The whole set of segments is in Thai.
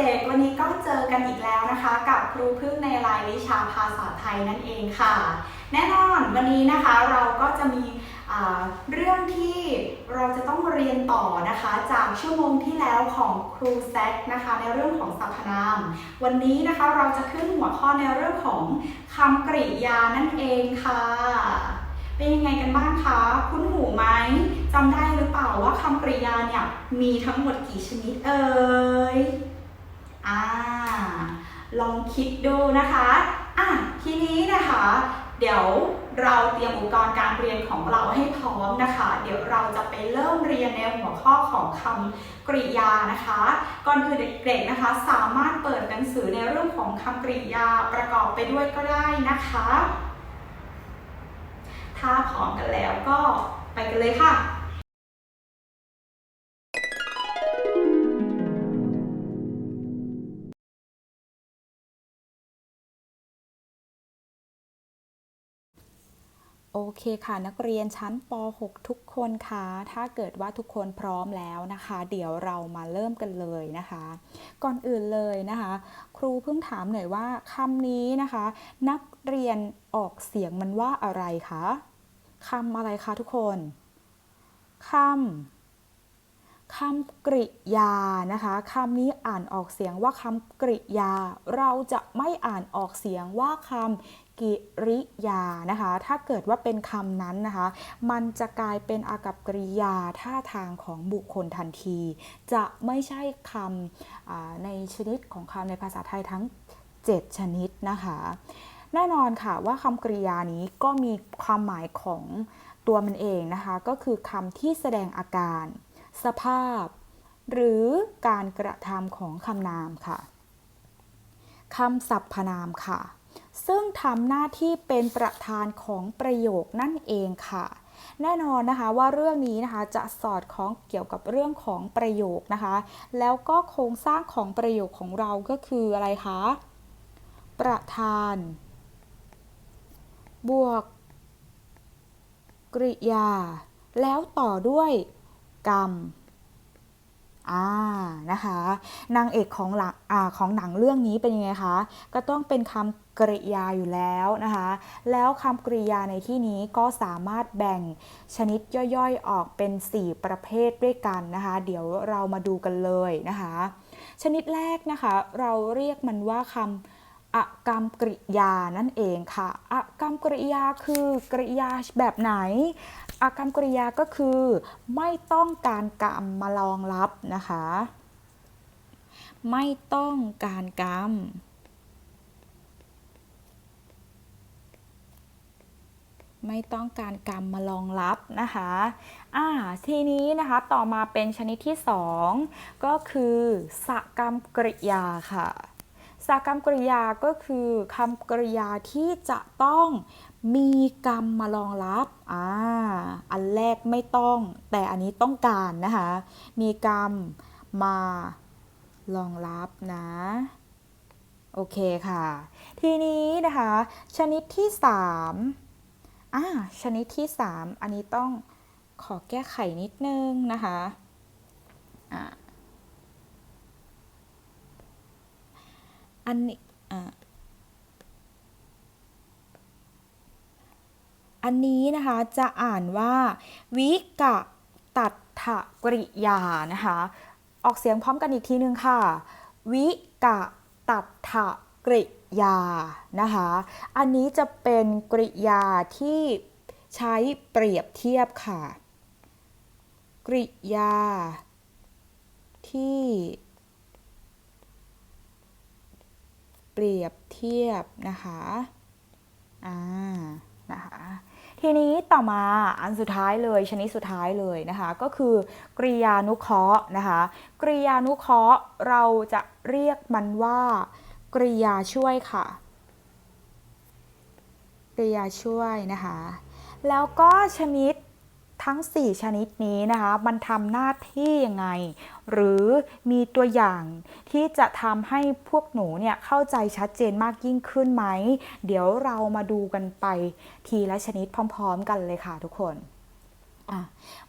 ด็กๆ วันนี้ก็เจอกันอีกแล้วนะคะ กับครูพึ่งในรายวิชาภาษาไทยนั่นเองค่ะ แน่นอนวันนี้นะคะเราก็จะมีเรื่องที่เราจะต้องเรียนต่อนะคะ จากชั่วโมงที่แล้วของครูแซกนะคะ ในเรื่องของสรรพนาม วันนี้นะคะเราจะขึ้นหัวข้อในเรื่องของคำกริยานั่นเองค่ะ เป็นยังไงกันบ้างคะคุ้นหูไหมจำได้หรือเปล่าว่าคำกริยาเนี่ยมีทั้งหมดกี่ชนิดเอ่ย อ่าลองคิดดูนะคะอะทีนี้นะคะ เดี๋ยวเราเตรียมอุปกรณ์การเรียนของเราให้พร้อมนะคะ เดี๋ยวเราจะไปเริ่มเรียนในหัวข้อของคำกริยานะคะ ก่อนอื่นเด็กๆนะคะ สามารถเปิดหนังสือในเรื่องของคำกริยาประกอบไปด้วยก็ได้นะคะ ถ้าพร้อมกันแล้วก็ไปกันเลยค่ะ โอเคค่ะนักเรียนชั้นป .6 ทุกคนคะถ้าเกิดว่าทุกคนพร้อมแล้วนะคะ เดี๋ยวเรามาเริ่มกันเลยนะคะ ก่อนอื่นเลยนะคะ ครูเพิ่งถามหน่อยว่าคำนี้นะคะ นักเรียนออกเสียงมันว่าอะไรคะคำอะไรคะทุกคนคำ คำกริยานะคะคำนี้อ่านออกเสียงว่าคำกริยา เราจะไม่อ่านออกเสียงว่าคำกิริยานะคะ ถ้าเกิดว่าเป็นคำนั้นนะคะ มันจะกลายเป็นอากับกริยาท่าทางของบุคคลทันที จะไม่ใช่คำในชนิดของคำในภาษาไทยทั้ง 7 ชนิดนะคะ แน่นอนค่ะว่าคำกริยานี้ก็มีความหมายของตัวมันเองนะคะ ก็คือคำที่แสดงอาการ สภาพ หรือการกระทำของคำนามค่ะคำสรรพนามค่ะ ซึ่งทำหน้าที่เป็นประธานของประโยคนั่นเองค่ะแน่นอนนะคะว่าเรื่องนี้นะคะจะสอดคล้องเกี่ยวกับเรื่องของประโยคนะคะ แล้วก็โครงสร้างของประโยคของเราก็คืออะไรคะ ประธาน บวก กริยา แล้วต่อด้วย กรรมอ่านะคะ นางเอกของหลังอ่าของหนังเรื่องนี้เป็นยังไงคะ ก็ต้องเป็นคำกริยาอยู่แล้วนะคะ แล้วคำกริยาในที่นี้ก็สามารถแบ่งชนิดย่อยๆออกเป็น 4 ประเภทด้วยกันนะคะ เดี๋ยวเรามาดูกันเลยนะคะ ชนิดแรกนะคะ เราเรียกมันว่าคำ อกรรมกริยานั่นเองค่ะอกรรมกริยาคือกริยาแบบไหนอากรรมกริยาก็คือ ไม่ต้องการกรรมมารองรับนะคะ ไม่ต้องการกรรมไม่ต้องการกรรมมารองรับนะคะ อ่า ทีนี้นะคะต่อมาเป็นชนิดที่สองก็คือสกรรมกริยาค่ะ สากรรมกริยาก็คือคำกริยาที่จะต้องมีกรรมมารองรับอ่าอันแรกไม่ต้อง แต่อันนี้ต้องการนะคะ มีกรรมมารองรับนะ โอเคค่ะ ทีนี้นะคะ ชนิดที่3อ่าชนิดที่ 3 อันนี้ต้องขอแก้ไขนิดนึงนะคะอ่า อันนี้อ่าอันนี้นะคะจะอ่านว่าวิกะตัดถกริยานะคะ ออกเสียงพร้อมกันอีกทีนึงค่ะ วิกะตัดถกริยานะคะ อันนี้จะเป็นกริยาที่ใช้เปรียบเทียบค่ะ กริยาที่ เปรียบเทียบนะคะอ่านะคะทีนี้ต่อมาอันสุดท้ายเลยชนิดสุดท้ายเลยนะคะก็คือกริยานุเคราะห์นะคะกริยานุเคราะห์เราจะเรียกมันว่ากริยาช่วยค่ะกริยาช่วยนะคะแล้วก็ชนิด ทั้ง 4 ชนิดนี้นะคะ มันทำหน้าที่ยังไง หรือมีตัวอย่างที่จะทำให้พวกหนูเนี่ยเข้าใจชัดเจนมากยิ่งขึ้นไหม เดี๋ยวเรามาดูกันไปทีละชนิดพร้อม ๆ กันเลยค่ะทุกคน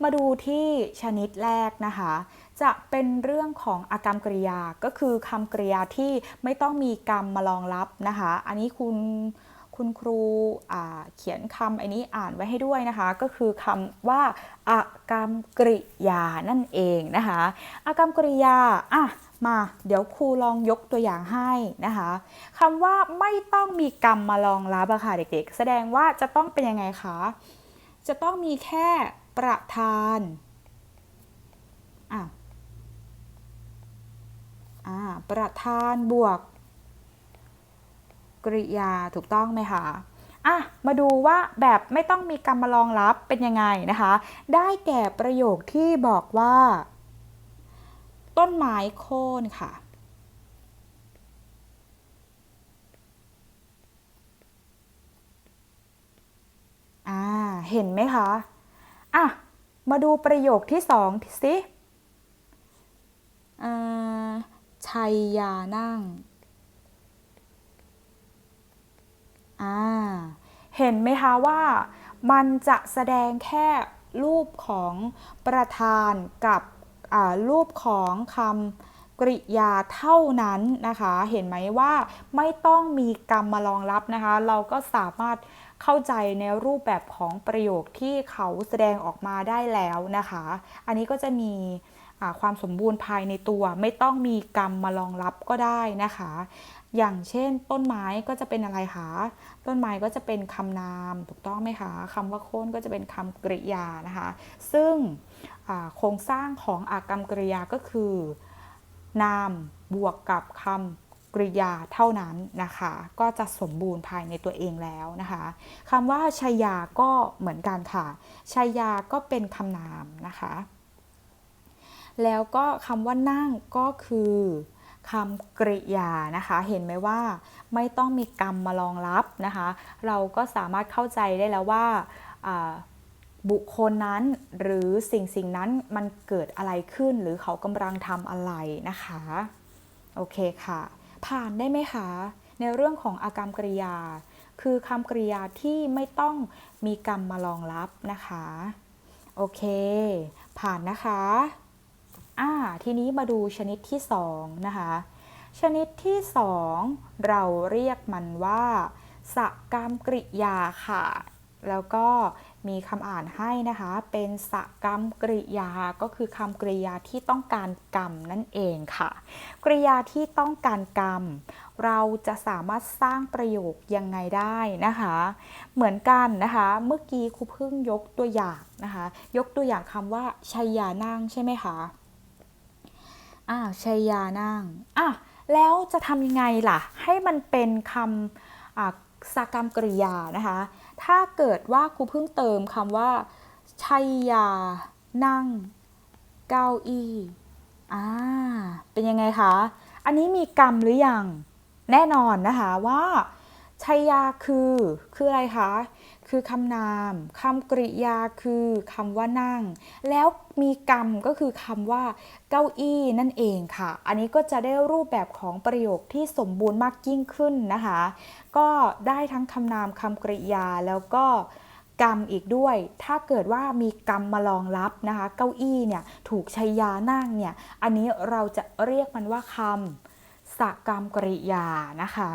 มาดูที่ชนิดแรกนะคะ จะเป็นเรื่องของอากรรมกริยาก็คือคำกริยาที่ไม่ต้องมีกรรมมารองรับนะคะ อันนี้คุณ คุณครูเขียนคำอันนี้อ่านไว้ให้ด้วยนะคะ ก็คือคำว่าอากรรมกริยานั่นเองนะคะอากรรมกริยาอะมาเดี๋ยวครูลองยกตัวอย่างให้นะคะคำว่าไม่ต้องมีกรรมมารองรับอะค่ะเด็กๆ แสดงว่าจะต้องเป็นยังไงคะจะต้องมีแค่ประธานอะอ่าประธานบวก กริยาถูกต้องไหมคะอะมาดูว่าแบบไม่ต้องมีกรรมมารองรับเป็นยังไงนะคะ ได้แก่ประโยคที่บอกว่า ต้นไม้โค่นค่ะ อ่า เห็นไหมคะ อะ มาดูประโยคที่สองสิอ่าชัยยานั่ง อ่าเห็นไหมคะว่ามันจะแสดงแค่รูปของประธานกับรูปของคำกริยาเท่านั้นนะคะ เห็นไหมว่าไม่ต้องมีกรรมมารองรับนะคะ เราก็สามารถเข้าใจในรูปแบบของประโยคที่เขาแสดงออกมาได้แล้วนะคะ อันนี้ก็จะมีความสมบูรณ์ภายในตัว ไม่ต้องมีกรรมมารองรับก็ได้นะคะ อย่างเช่น ต้นไม้ก็จะเป็นอะไรคะ ต้นไม้ก็จะเป็นคำนาม ถูกต้องไหมคะคำว่าโค่นก็จะเป็นคำกริยานะคะ ซึ่งโครงสร้างของอากรรมกริยาก็คือ นามบวกกับคำกริยาเท่านั้นนะคะ ก็จะสมบูรณ์ภายในตัวเองแล้วนะคะคำว่าชายาก็เหมือนกันค่ะชายาก็เป็นคำนามนะคะ แล้วก็คำว่านั่งก็คือ คำกริยานะคะ เห็นไหมว่าไม่ต้องมีกรรมมารองรับนะคะ เราก็สามารถเข้าใจได้แล้วว่าบุคคลนั้นหรือสิ่งสิ่งนั้นมันเกิดอะไรขึ้นหรือเขากำลังทำอะไรนะคะ โอเคค่ะ ผ่านได้ไหมคะ ในเรื่องของอากรรกริยา คือคำกริยาที่ไม่ต้องมีกรรมมารองรับนะคะ โอเค ผ่านนะคะ อ่าทีนี้มาดูชนิดที่สองนะคะ ชนิดที่สองเราเรียกมันว่าสกรรมกริยาค่ะ แล้วก็มีคำอ่านให้นะคะ เป็นสกรรมกริยาก็คือคำกริยาที่ต้องการกรรมนั่นเองค่ะ กริยาที่ต้องการกรรม เราจะสามารถสร้างประโยคยังไงได้นะคะ เหมือนกันนะคะ เมื่อกี้ครูเพิ่งยกตัวอย่างนะคะ ยกตัวอย่างคำว่าชัยยานั่งใช่ไหมคะ อ่าชัยยานั่งอะแล้วจะทำยังไงล่ะ ให้มันเป็นคำอ่ากรรมกริยานะคะ ถ้าเกิดว่าครูเพิ่งเติมคำว่า ชัยยา นั่ง เก้าอี้อ่าเป็นยังไงคะ อันนี้มีกรรมหรือยัง แน่นอนนะคะว่าชัยยาคือคืออะไรคะ คือคำนามคำกริยาคือคำว่านั่ง แล้วมีกรรมก็คือคำว่าเก้าอี้นั่นเองค่ะ อันนี้ก็จะได้รูปแบบของประโยคที่สมบูรณ์มากยิ่งขึ้นนะคะ ก็ได้ทั้งคำนามคำกริยาแล้วก็กรรมอีกด้วย ถ้าเกิดว่ามีกรรมมารองรับนะคะ เก้าอี้เนี่ยถูกชัยยานั่งเนี่ย อันนี้เราจะเรียกมันว่าคำสกรรมกริยานะคะ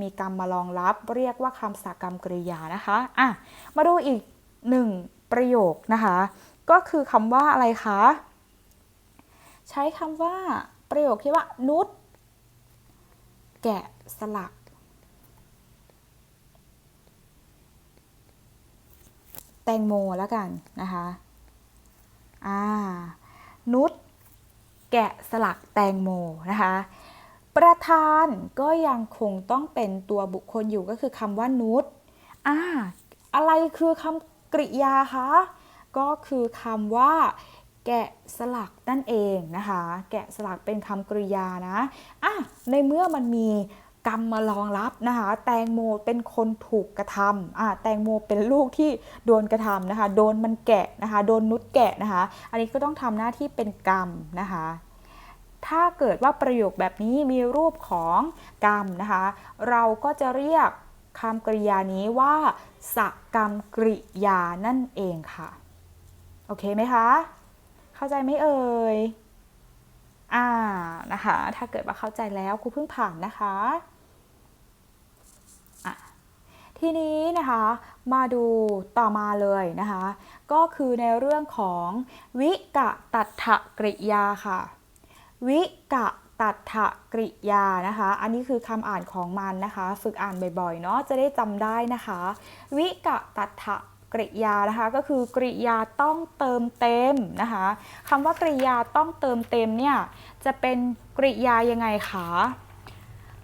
มีกรรมมารองรับเรียกว่าคำสกรรมกริยานะคะอะมาดูอีกหนึ่งประโยคนะคะ ก็คือคำว่าอะไรคะ ใช้คำว่าประโยคที่ว่านุชแกะสลัก แตงโมแล้วกันนะคะอ่านุชแกะสลักแตงโมนะคะ ประธานก็ยังคงต้องเป็นตัวบุคคลอยู่ก็คือคำว่านุชอ่าอะไรคือคำกริยาคะ ก็คือคำว่า แกะสลักนั่นเองนะคะ แกะสลักเป็นคำกริยานะอะในเมื่อมันมีกรรมมารองรับนะคะ แตงโมเป็นคนถูกกระทำอะแตงโมเป็นลูกที่โดนกระทำนะคะ โดนมันแกะนะคะ โดนนุชแกะนะคะ อันนี้ก็ต้องทำหน้าที่เป็นกรรมนะคะ ถ้าเกิดว่าประโยคแบบนี้มีรูปของกรรมนะคะ เราก็จะเรียกคำกริยานี้ว่าสกรรมกริยานั่นเองค่ะ โอเคไหมคะ เข้าใจไหมเอ่ย อ่า นะคะ ถ้าเกิดว่าเข้าใจแล้วครูเพิ่งผ่านนะคะอะทีนี้นะคะ มาดูต่อมาเลยนะคะ ก็คือในเรื่องของวิกะตัฏฐกริยาค่ะ วิกะตัฏฐกริยานะคะ อันนี้คือคำอ่านของมันนะคะ ฝึกอ่านบ่อยๆ เนาะจะได้จำได้นะคะ วิกะตัฏฐกริยานะคะก็คือกริยาต้องเติมเต็มนะคะคำว่ากริยาต้องเติมเต็มเนี่ยจะเป็นกริยายังไงคะ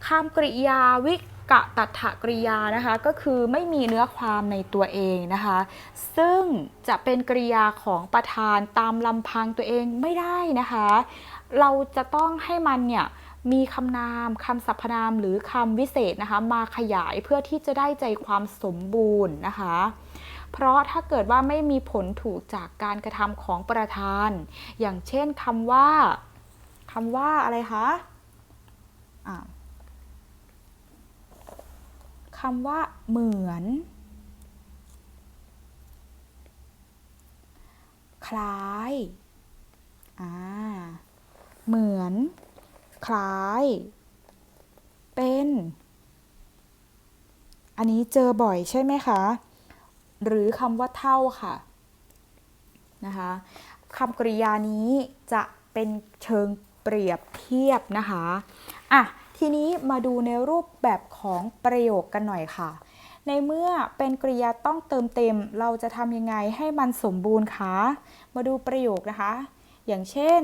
คำกริยาวิ กะตัฏฐกริยานะคะก็คือไม่มีเนื้อความในตัวเองนะคะ ซึ่งจะเป็นกริยาของประธานตามลำพังตัวเองไม่ได้นะคะ เราจะต้องให้มันเนี่ยมีคำนามคำสรรพนามหรือคำวิเศษนะคะ มาขยายเพื่อที่จะได้ใจความสมบูรณ์นะคะ เพราะถ้าเกิดว่าไม่มีผลถูกจากการกระทำของประธาน อย่างเช่นคำว่าคำว่าอะไรคะอ่า คำว่าเหมือน คล้ายอ่าเหมือน คล้าย เป็น อันนี้เจอบ่อยใช่ไหมคะ หรือคำว่าเท่าค่ะนะคะคำกริยานี้จะเป็นเชิงเปรียบเทียบนะคะ อะ ทีนี้มาดูในรูปแบบของประโยคกันหน่อยค่ะ ในเมื่อเป็นกริยาต้องเติมเต็ม เราจะทำยังไงให้มันสมบูรณ์คะ มาดูประโยคนะคะ อย่างเช่น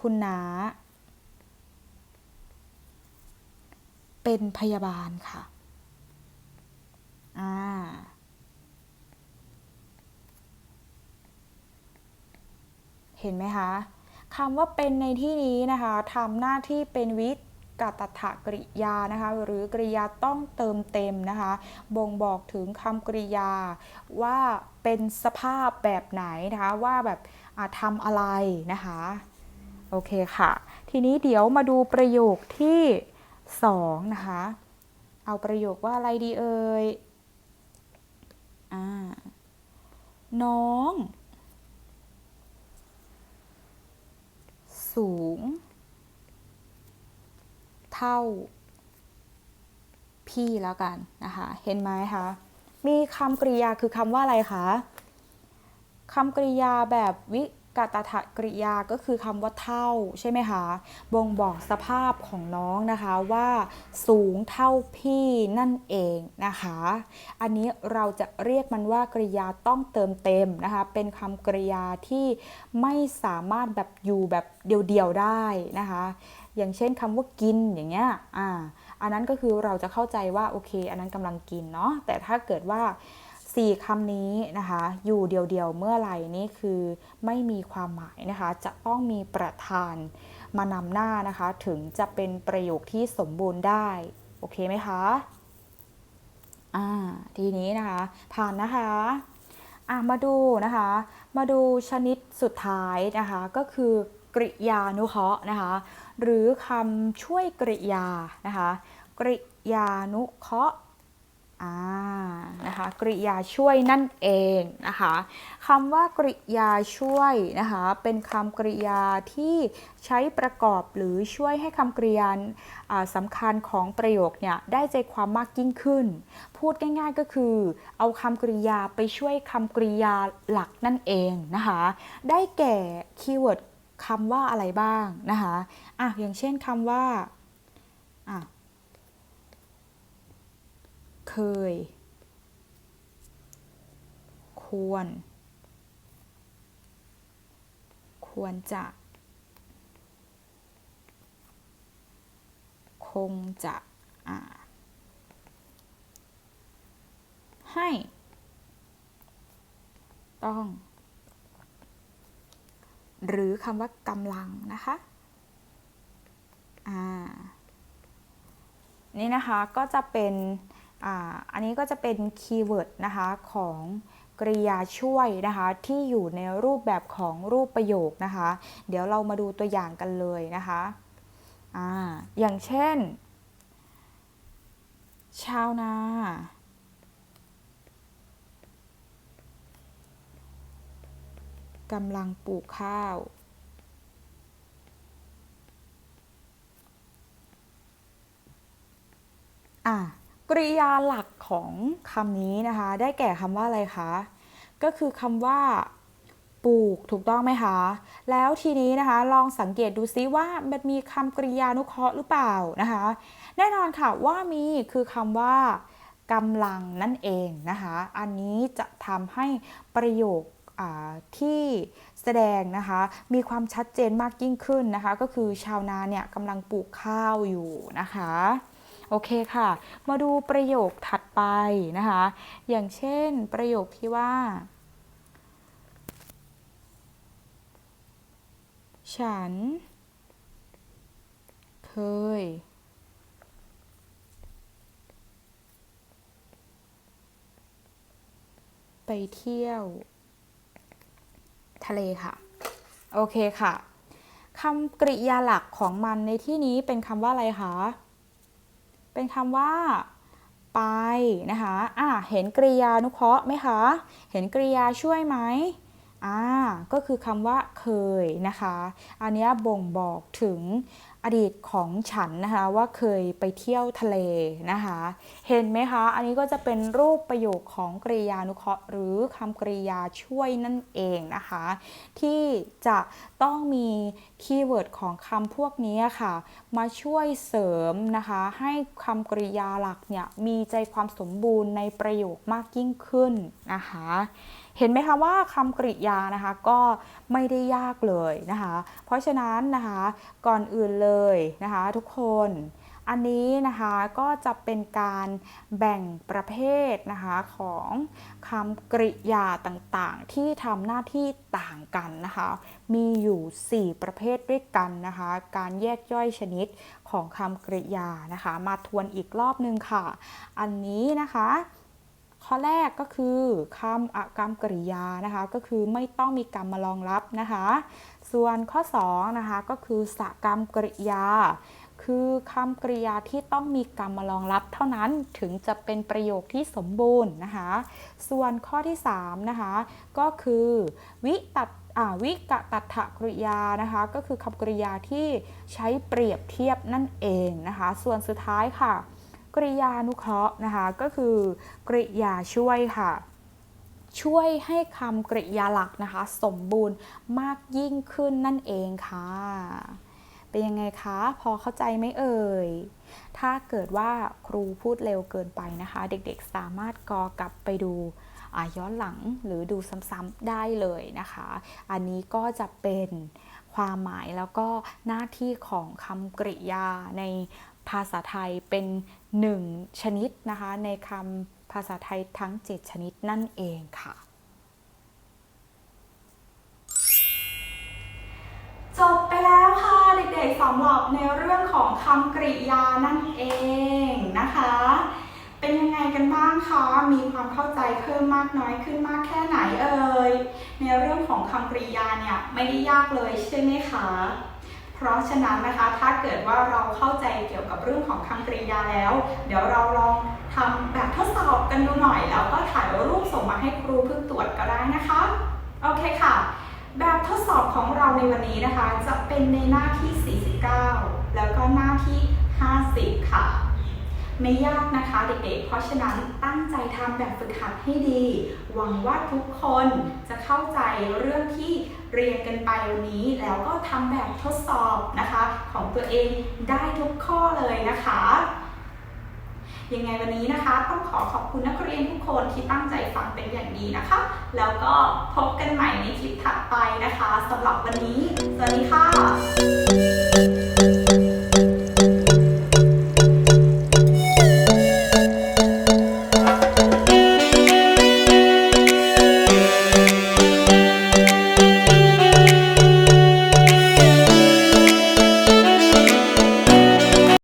คุณนาเป็นพยาบาลค่ะ อ่า เห็นไหมคะคำว่าเป็นในที่นี้นะคะทำหน้าที่เป็นวิ กตัฏฐกริยานะคะหรือกริยาต้องเติมเต็มนะคะบ่งบอกถึงคำกริยาว่าเป็นสภาพแบบไหนนะคะว่าแบบทำอะไรนะคะโอเคค่ะ ทีนี้เดี๋ยวมาดูประโยคที่สองนะคะเอาประโยคว่าอะไรดีเอ่ยอ่าน้อง สูง เท่า พี่แล้วกันนะคะ เห็นไหมคะ มีคำกริยาคือคำว่าอะไรคะคำกริยาแบบวิกตถกริยาก็คือคำว่าเท่าใช่ไหมคะ บ่งบอกสภาพของน้องนะคะว่าสูงเท่าพี่นั่นเองนะคะ อันนี้เราจะเรียกมันว่ากริยาต้องเติมเต็มนะคะ เป็นคำกริยาที่ไม่สามารถแบบอยู่แบบเดียวๆได้นะคะ อย่างเช่นคำว่ากินอย่างเงี้ยอ่าอันนั้นก็คือเราจะเข้าใจว่าโอเค อันนั้นกำลังกินเนาะแต่ถ้าเกิดว่าสี่คำนี้นะคะ อยู่เดียวๆเมื่อไหร่นี่คือไม่มีความหมายนะคะ จะต้องมีประธานมานำหน้านะคะ ถึงจะเป็นประโยคที่สมบูรณ์ได้ โอเคไหมคะอ่าทีนี้นะคะ ผ่านนะคะอะมาดูนะคะ มาดูชนิดสุดท้ายนะคะ ก็คือกริยานุเคราะห์นะคะ หรือคำช่วยกริยานะคะกริยานุเคราะห์อ่านะคะกริยาช่วยนั่นเองนะคะคำว่ากริยาช่วยนะคะเป็นคำกริยาที่ใช้ประกอบหรือช่วยให้คำกริยาสำคัญของประโยคเนี่ยได้ใจความมากยิ่งขึ้น พูดง่ายๆก็คือเอาคำกริยาไปช่วยคำกริยาหลักนั่นเองนะคะได้แก่คีย์เวิร์ด คำว่าอะไรบ้างนะคะอะอย่างเช่นคำว่าอะเคย ควร ควรจะ คงจะอ่าให้ ต้อง หรือคำว่ากำลังนะคะอ่านี่นะคะก็จะเป็นอ,อันนี้ก็จะเป็นคีย์เวิร์ดนะคะของกริยาช่วยนะคะที่อยู่ในรูปแบบของรูปประโยคนะคะ เดี๋ยวเรามาดูตัวอย่างกันเลยนะคะอ่าอย่างเช่น ชาวนา กำลังปลูกข้าว อะกริยาหลักของคำนี้นะคะ ได้แก่คำว่าอะไรคะ ก็คือคำว่าปลูกถูกต้องไหมคะ แล้วทีนี้นะคะลองสังเกตดูซิว่ามันมีคำกริยานุเคราะห์หรือเปล่านะคะ แน่นอนค่ะว่ามีคือคำว่ากำลังนั่นเองนะคะ อันนี้จะทำให้ประโยค ที่แสดงนะคะมีความชัดเจนมากยิ่งขึ้นนะคะ ก็คือชาวนาเนี่ยกำลังปลูกข้าวอยู่นะคะโอเคค่ะ มาดูประโยคถัดไปนะคะ อย่างเช่นประโยคที่ว่า ฉัน เคย ไปเที่ยว ทะเลค่ะ โอเคค่ะคำกริยาหลักของมันในที่นี้เป็นคำว่าอะไรคะ เป็นคำว่าไปนะคะอะเห็นกริยานุเคราะห์ไหมคะ เห็นกริยาช่วยไหมอ่าก็คือคำว่าเคยนะคะ อันนี้บ่งบอกถึงอดีตของฉันนะคะว่าเคยไปเที่ยวทะเลนะคะ เห็นไหมคะ อันนี้ก็จะเป็นรูปประโยคของกริยานุเคราะห์ หรือคำกริยาช่วยนั่นเองนะคะ ที่จะต้องมีคีย์เวิร์ดของคำพวกนี้ค่ะ มาช่วยเสริมนะคะ ให้คำกริยาหลักเนี่ยมีใจความสมบูรณ์ในประโยคมากยิ่งขึ้นนะคะ เห็นไหมคะว่าคำกริยานะคะก็ไม่ได้ยากเลยนะคะ เพราะฉะนั้นนะคะก่อนอื่นเลยนะคะทุกคนอันนี้นะคะก็จะเป็นการแบ่งประเภทนะคะของคำกริยาต่างๆ ที่ทำหน้าที่ต่างกันนะคะ มีอยู่ 4 ประเภทด้วยกันนะคะ การแยกย่อยชนิดของคำกริยานะคะ มาทวนอีกรอบนึงค่ะ อันนี้นะคะ ข้อแรกก็คือคำอกรรมกริยานะคะก็คือไม่ต้องมีกรรมมารองรับนะคะ ส่วนข้อ2นะคะก็คือสกรรมกริยา คือคำกริยาที่ต้องมีกรรมมารองรับ เท่านั้นถึงจะเป็นประโยคที่สมบูรณ์นะคะ ส่วนข้อที่3นะคะก็คือวิตัดวิกตัถกริยานะคะก็คือคำกริยาที่ใช้เปรียบเทียบนั่นเองนะคะ ส่วนสุดท้ายค่ะ กริยานุเคราะห์นะคะ ก็คือกริยาช่วยค่ะ ช่วยให้คำกริยาหลักนะคะ สมบูรณ์มากยิ่งขึ้นนั่นเองค่ะ เป็นยังไงคะ พอเข้าใจไหมเอ่ย ถ้าเกิดว่าครูพูดเร็วเกินไปนะคะ เด็กๆสามารถกอกลับไปดูย้อนหลังหรือดูซ้ำๆได้เลยนะคะ อันนี้ก็จะเป็นความหมายแล้วก็หน้าที่ของคำกริยาใน ภาษาไทยเป็นหนึ่งชนิดนะคะ ในคำภาษาไทยทั้ง 7 ชนิดนั่นเองค่ะ จบไปแล้วค่ะ เด็กๆสำหรับในเรื่องของคำกริยานั่นเองนะคะ เป็นยังไงกันบ้างคะ มีความเข้าใจเพิ่มมากน้อยขึ้นมากแค่ไหนเอ่ย ในเรื่องของคำกริยาเนี่ยไม่ได้ยากเลยใช่ไหมคะ เพราะฉะนั้นนะคะถ้าเกิดว่าเราเข้าใจเกี่ยวกับเรื่องของคำกริยาแล้ว เดี๋ยวเราลองทำแบบทดสอบกันดูหน่อย แล้วก็ถ่ายรูปส่งมาให้ครูเพื่อตรวจก็ได้นะคะโอเคค่ะ แบบทดสอบของเราในวันนี้นะคะ จะเป็นในหน้าที่ 49 แล้วก็หน้าที่ 50 ค่ะ ไม่ยากนะคะเด็กๆ เพราะฉะนั้นตั้งใจทำแบบฝึกหัดให้ดี หวังว่าทุกคนจะเข้าใจเรื่องที่เรียนกันไปวันนี้ แล้วก็ทำแบบทดสอบนะคะ ของตัวเองได้ทุกข้อเลยนะคะยังไงวันนี้นะคะ ต้องขอขอบคุณนักเรียนทุกคนที่ตั้งใจฟังเป็นอย่างดีนะคะ แล้วก็พบกันใหม่ในคลิปถัดไปนะคะสำหรับวันนี้ สวัสดีค่ะ